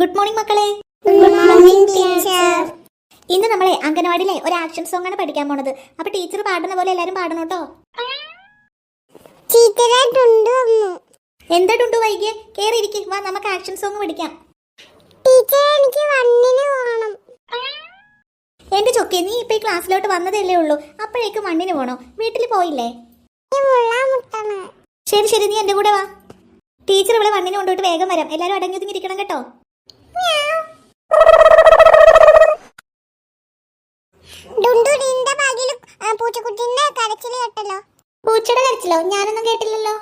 Good morning മക്കളെ. ഇന്ന് നമ്മളെ അംഗനവാടിയിലെ ഒരു ആക്ഷൻ സോങ് ആണ് പഠിക്കാൻ പോണത്. അപ്പൊ ടീച്ചർ പാടുന്ന പോലെ എല്ലാരും പാടണം കേട്ടോ. എന്താ ടുണ്ടു വൈകിയ? കേറി ഇരിക്ക് വാ നമുക്ക് ആക്ഷൻ സോങ് പഠിക്കാം. എന്റെ ചൊക്കെ നീ ഇപ്പൊ ഈ ക്ലാസ്സിലോട്ട് വന്നതല്ലേ ഉള്ളൂ. അപ്പോഴേക്കും മണ്ണിന് പോണോ? വീട്ടിൽ പോയില്ലേ? ശരി ശരി. നീ എന്റെ കൂടെ വാ. ടീച്ചർ ഇവിടെ വണ്ണിന് കൊണ്ടുപോയിട്ട് വേഗം വരാം. എല്ലാരും അടങ്ങി ഒതുങ്ങിയിരിക്കണം കേട്ടോ. പൂച്ചക്കുട്ടിന്റെ കരച്ചിൽ കേട്ടല്ലോ. പൂച്ചയുടെ കരച്ചിലോ? ഞാനൊന്നും കേട്ടില്ലല്ലോ.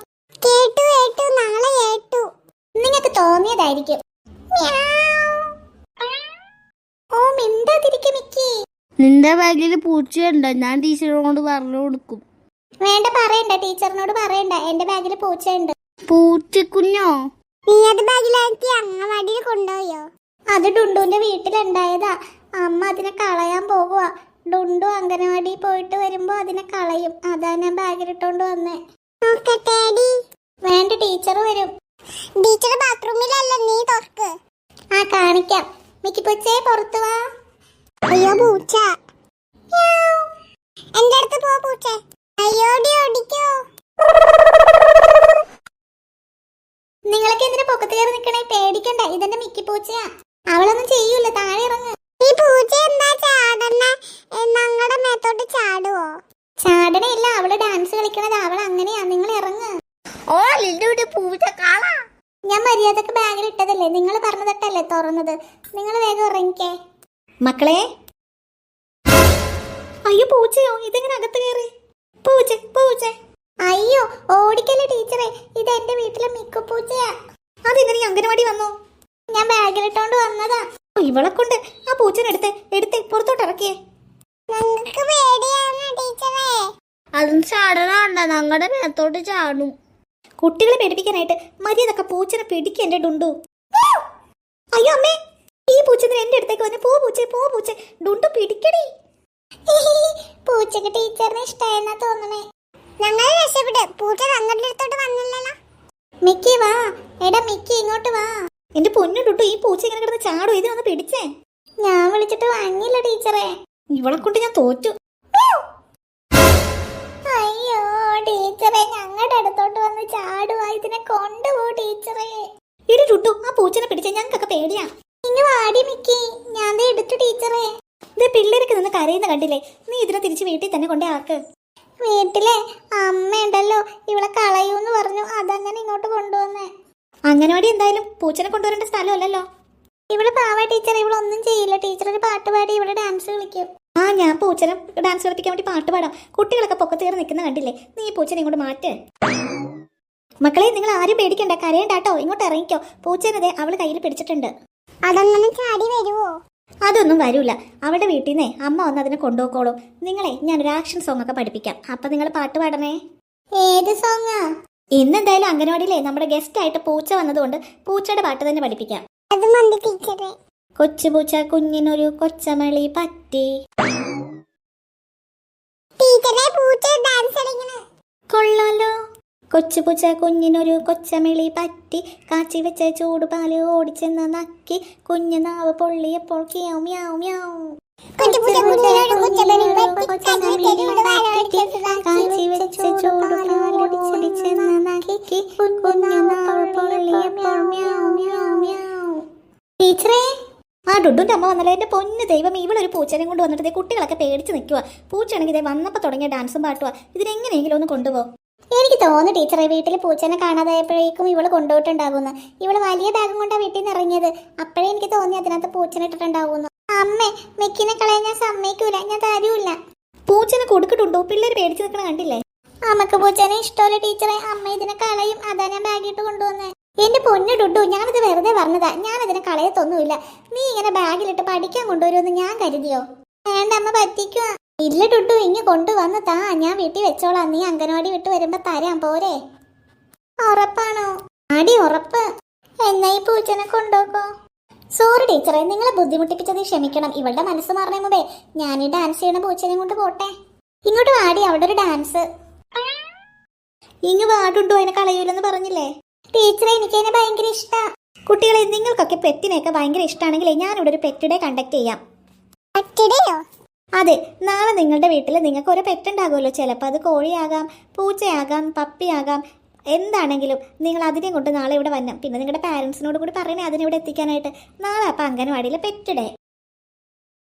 കേട്ടു കേട്ടു നാളെ കേട്ടു. നിങ്ങൾക്ക് തോന്നിയതായിരിക്കും. ഓ മിണ്ടാതിരിക്കും മിക്കി. നിന്റെ ബാഗിൽ പൂച്ചയുണ്ടോ. ഞാൻ ടീച്ചറിനോട് പറഞ്ഞു കൊടുക്കും. വേണ്ട പറയണ്ട. ടീച്ചറിനോട് പറയണ്ട. എന്റെ ബാഗിൽ പൂച്ചയുണ്ട്. പൂച്ചക്കുഞ്ഞോ? നീ അത് ബാഗിലാക്കി അത് ഡുണ്ടുവിന്റെ വീട്ടിലുണ്ടായതാ. അമ്മ അതിനെ കളയാൻ പോകുക ഡുണ്ടു അംഗനവാടി പോയിട്ട് വരുമ്പോ അതിനെ കളയും. അതാ ഞാൻ ബാഗിലിട്ടോണ്ട് വന്നേ. വേണ്ട ടീച്ചർ വരും. ടീച്ചർ ബാത്റൂമിലല്ല നീ തുറക്ക്? ആ കാണിക്കാം. മിക്കി പൂച്ചേ പുറത്തു വാ. അയ്യോ പൂച്ച. എന്റെ അടുത്ത് പോ പൂച്ച. അയ്യോടി ഓടിക്കോ. നിങ്ങളൊക്കെ എന്തിനാ പൊക്കത്ത് കയറി നിൽക്കണേ പേടിക്കണ്ട. ഇതെന്റെ മിക്കി പൂച്ചയാ അവളൊന്നും ചെയ്യൂല താഴെ ഇറങ്ങ്. ഈ പൂച്ച എന്താ? ചാടന്നെ ഞങ്ങളുടെ മേത്തോട്ട് ചാടുവോ? ചാടണയില്ല അവൾ ഡാൻസ് കളിക്കണത്. അവൾ അങ്ങനെയാ. നിങ്ങൾ ഇറങ്ങ്. ഓ നിന്റെ പൂച്ച കാണാ. ഞാൻ മര്യാദയ്ക്ക് ബാഗിൽ ഇട്ടതല്ലേ? നിങ്ങൾ പറഞ്ഞതട്ടല്ലേ തുറന്നത്? നിങ്ങൾ വേഗം ഇറങ്ങിക്കേ മക്കളെ. അയ്യോ പൂച്ചയോ ഇതെങ്ങനെ അകത്ത് കയറി? പൂച്ച പൂച്ച അയ്യോ ഓടിക്കല്ലേ ടീച്ചറെ? ഇത് എന്റെ വീട്ടിലെ മിക്ക പൂച്ചയാ. അതെങ്ങനെ അംഗനവാടി വന്നു? ഞാൻ ബാഗിലിട്ടോണ്ട് വന്നതാ. ഇവളെ കൊണ്ട് ആ പൂച്ചനെടുത്ത് എടുത്ത് പുറത്തോട്ട് ഇറക്കിയേ. അതും ചാടണണ്ട ഞങ്ങളുടെ മേത്തോട്ട് ചാടും. കുട്ടികളെ പേടിപ്പിക്കാനായിട്ട് മര്യാദക്ക പൂച്ചനെ പിടിക്കുക ഡുണ്ടു. അയ്യോ അമ്മേ ഈ പൂച്ചനെ എന്റെ അടുത്തേക്ക് വന്ന് പോ പൂച്ചേ പോ പൂച്ചേ. ഡുണ്ടു പിടിക്കടി. പൂച്ചക്ക് ടീച്ചറിന് ഇഷ്ടമായെന്നാ തോന്നണേ. ഞങ്ങൾ രക്ഷപ്പെട്ട്. പൂച്ച ഞങ്ങളുടെ അടുത്തോട്ട് വന്നില്ലല്ലോ. മിക്കി വാ. എടാ മിക്കി ഇങ്ങോട്ട് വാ. എന്റെ പൊന്നു ഡുണ്ടു ഈ പൂച്ച ഇങ്ങനെ കിടന്ന് ചാടോ ഇത് വന്ന് പിടിച്ചേ. ഞാൻ വിളിച്ചിട്ട് വാങ്ങിയില്ല ടീച്ചറെ. ഇവളെ കൊണ്ട് ഞാൻ തോറ്റു. അയ്യോ ടീച്ചറെ ഞങ്ങളുടെ അടുത്തോട്ട് വന്ന് ചാടുവാ. ഇതിനെ കൊണ്ടുപോ ടീച്ചറെ. ഇടി ടുട്ടു ആ പൂച്ചനെ പിടിച്ച ഞങ്ങൾക്കൊക്കെ പേടിയാ. ഇങ്ങ് വാടി മിക്കി. ഞാൻ എടുത്തു ടീച്ചറെ. ഇത് പിള്ളേരൊക്കെ നിന്ന് കരയുന്ന കണ്ടില്ലേ? നീ ഇതിനെ തിരിച്ച് വീട്ടിൽ തന്നെ കൊണ്ടേ ആക്ക്. വീട്ടിലെ അമ്മയുണ്ടല്ലോ ഇവളെ കളയൂന്ന് പറഞ്ഞു. അതങ്ങനെ ഇങ്ങോട്ട് കൊണ്ടുവന്നേ. അംഗനവാടി എന്തായാലും പൂച്ചനെ കൊണ്ടുവരേണ്ട സ്ഥലമല്ലല്ലോ. ഇവിടെ പാവ ടീച്ചർ ഇവളൊന്നും ചെയ്യില്ല. ടീച്ചർ ഒരു പാട്ട് പാടി ഇവിടെ ഡാൻസ് കളിക്കും. ആ ഞാൻ പൂച്ചനെ ഡാൻസ് കളിപ്പിക്കാൻ വേണ്ടി പാട്ട് പാടാം. കുട്ടികളൊക്കെ പൊക്കത്ത് കയറി നിൽക്കുന്ന കണ്ടില്ലേ? നീ ഈ പൂച്ചനെ ഇങ്ങോട്ട് മാറ്റ്. മക്കളെ നിങ്ങൾ ആരും പേടിക്കണ്ട. കരയണ്ടാട്ടോ ഇങ്ങോട്ട് ഇറങ്ങിക്കോ. പൂച്ചേനതെ അവൾ കയ്യിൽ പിടിച്ചിട്ടുണ്ട്. അതൊന്നും ചാടി വരുവോ? അതൊന്നും വരൂല. അവളുടെ വീട്ടിൽ നിന്നേ അമ്മ വന്ന് അതിനെ കൊണ്ടുപോക്കോളും നിങ്ങളെ ഞാനൊരു ആക്ഷൻ സോങ് ഒക്കെ പഠിപ്പിക്കാം. അപ്പൊ നിങ്ങൾ പാട്ട് പാടണേ. ഏത് സോങ്ങാ? ഇന്ന് എന്തായാലും അംഗനവാടിയിലെ നമ്മുടെ ഗസ്റ്റ് ആയിട്ട് പൂച്ച വന്നതുകൊണ്ട് പൂച്ചയുടെ പാട്ട് തന്നെ പഠിപ്പിക്കാം. അത് മതി ടീച്ചറെ. കൊച്ചു പൂച്ച കുഞ്ഞിനൊരു കൊച്ചമളി പറ്റി. ടീച്ചറെ പൂച്ച ഡാൻസ് കൊള്ളാലോ. കൊച്ചു പൂച്ച കുഞ്ഞിനൊരു കൊച്ചമിളി പറ്റി. കാച്ചി വെച്ച ചൂടുപാൽ ഓടിച്ചെന്ന് നക്കി. കുഞ്ഞു നാവ് പൊള്ളിയപ്പോൾ ക്യാവും മ്യാവ് മ്യാവ്. ടീച്ചറേ ആ ഡുഡുന്റെ അമ്മ വന്നല്ലോ. എന്റെ പൊന്ന് ദൈവം ഇവളൊരു പൂച്ചനെ കൊണ്ട് വന്നിട്ട് കുട്ടികളൊക്കെ പേടിച്ച് നിൽക്കുക പൂച്ചയാണെങ്കിൽ ഇതേ വന്നപ്പോൾ തുടങ്ങിയ ഡാൻസും പാട്ടുവാ. ഇതിനെങ്ങനെയെങ്കിലും ഒന്ന് കൊണ്ടുപോകും എനിക്ക് തോന്നുന്നു ടീച്ചറെ വീട്ടിൽ പൂച്ചനെ കാണാതായപ്പോഴേക്കും ഇവൾ കൊണ്ടുപോയിട്ടുണ്ടാകുന്നു ഇവൾ വലിയ ബാഗും കൊണ്ടാ വീട്ടിൽ നിന്ന് ഇറങ്ങിയത്. അപ്പോഴേ എനിക്ക് തോന്നി അതിനകത്ത് പൂച്ചനെ ഇട്ടിട്ടുണ്ടാകുന്നു അമ്മേ മെക്കിനെ കളയാൻ ഞാൻ സമ്മതിക്കൂല. ഞാൻ തരൂല്ല പൂച്ചനെ കൊടുക്കിട്ടുണ്ടോ പിള്ളേർ പേടിച്ച് നിൽക്കണ കണ്ടില്ലേ? അമ്മയ്ക്ക് പൂച്ചനെ ഇഷ്ടമല്ല ടീച്ചറെ അമ്മ ഇതിനെ കളയും. അതാ ഞാൻ ബാഗിട്ട് കൊണ്ടുവന്നേ. എന്റെ പൊന്നു ഡുഡു ഞാനത് വെറുതെ പറഞ്ഞതാ. അതിനെ കളയത്തൊന്നുമില്ല. നീ ഇങ്ങനെ ബാഗിലിട്ട് പഠിക്കാൻ കൊണ്ടുവരുമെന്ന് ഞാൻ കരുതിയോ? വേണ്ട അമ്മ പറ്റിക്കുക ഇല്ല ടുട്ടു ഇങ്ങ് കൊണ്ടുവന്ന് താ. ഞാൻ വീട്ടിൽ വെച്ചോളാം. നീ അംഗനവാടി വിട്ട് വരുമ്പോ തരാം പോരെ. ഉറപ്പാണോ? ആടി ഉറപ്പ്. എന്നാ ഈ പൂച്ചനെ കൊണ്ടുപോക്കോ. സോറി ടീച്ചറെ നിങ്ങളെ ബുദ്ധിമുട്ടിപ്പിച്ചത് ക്ഷമിക്കണം. ഇവളുടെ മനസ്സ് മാറണേ മുമ്പേ ഞാൻ ഈ ഡാൻസ് ചെയ്യണ പൂച്ചനെ കൊണ്ട് പോട്ടെ. ഇങ്ങോട്ട് ആടി അവിടെ ഒരു ഡാൻസ് ഇങ്ങ് വാടുണ്ടോ എന്നെ കളയൂലെന്ന് പറഞ്ഞില്ലേ? ടീച്ചറെ എനിക്ക് എന്നെ ഭയങ്കര ഇഷ്ടാ. കുട്ടികളെ നിങ്ങൾക്കൊക്കെ പെറ്റിനെയൊക്കെ ഭയങ്കര ഇഷ്ടമാണെങ്കിലേ ഞാനിവിടെ ഒരു പെറ്റ് ഡേ കണ്ടക്ട് ചെയ്യാം. അതെ നാളെ നിങ്ങളുടെ വീട്ടിൽ നിങ്ങൾക്ക് ഒരു പെറ്റുണ്ടാകുമല്ലോ ചിലപ്പോൾ അത് കോഴിയാകാം പൂച്ചയാകാം പപ്പിയാകാം എന്താണെങ്കിലും നിങ്ങൾ അതിനെ കൊണ്ട് നാളെ ഇവിടെ വരണം. പിന്നെ നിങ്ങളുടെ പാരൻസിനോട് കൂടി പറയണേ അതിനിവിടെ എത്തിക്കാനായിട്ട്. നാളെ അപ്പം അംഗനവാടിയിലെ പെറ്റിടേ ഡേ